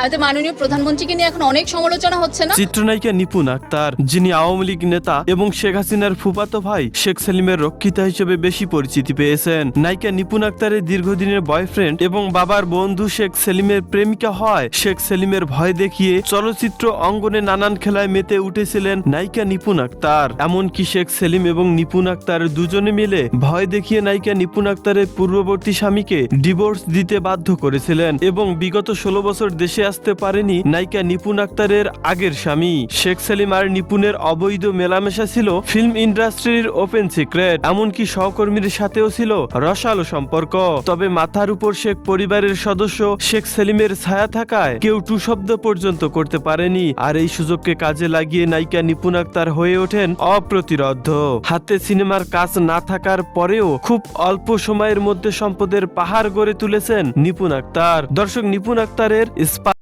আমাদের মাননীয় প্রধানমন্ত্রীকে নিয়ে এখন অনেক সমালোচনা হচ্ছে না? চিত্রনায়িকা নিপুণ আক্তার, যিনি আওয়ামী লীগ নেতা এবং শেখ হাসিনার ফুফাতো ভাই শেখ সেলিমের রক্ষিতা হিসেবে বেশি পরিচিতি পেয়েছেন। নায়িকা নিপুণ আক্তারের দীর্ঘদিনের বয়ফ্রেন্ড এবং বাবার বন্ধু শেখ সেলিমের প্রেমিকা হয় শেখ সেলিমের ভয় দেখিয়ে চলচ্চিত্র অঙ্গনে নানান খেলায় মেতে উঠেছিলেন নায়িকা নিপুণ আক্তার। এমনকি শেখ সেলিম এবং নিপুণ আক্তার দুজনে মিলে ভয় দেখিয়ে নায়িকা নিপুণ আক্তারের পূর্ববর্তী স্বামীকে ডিভোর্স দিতে বাধ্য করেছিলেন এবং বিগত ষোলো বছর দেশে আসতে পারেনি নায়িকা নিপুণ আক্তারের আগের স্বামী। শেখ সেলিম আর নিপুণের অবৈধ মেলামেশা ছিল ফিল্ম ইন্ডাস্ট্রির ওপেন সিক্রেট, এমনকি সহকর্মীর সাথেও ছিল রসালো সম্পর্ক। তবে মাথার উপর শেখ পরিবারের সদস্য শেখ সেলিমের ছায়া থাকায় কেউ টু শব্দ পর্যন্ত করতে পারেনি। আর এই সুযোগকে কাজে লাগিয়ে নায়িকা নিপুণ আক্তার হয়ে ওঠেন অপ্রতিরোধ্য হাতে সিনেমার কাজ না থাকার পরেও খুব অল্প সময়ের মধ্যে সম্পদের পাহাড় গড়ে তুলেছেন নিপুণ আক্তার। দর্শক নিপুণ আক্তারের স্পা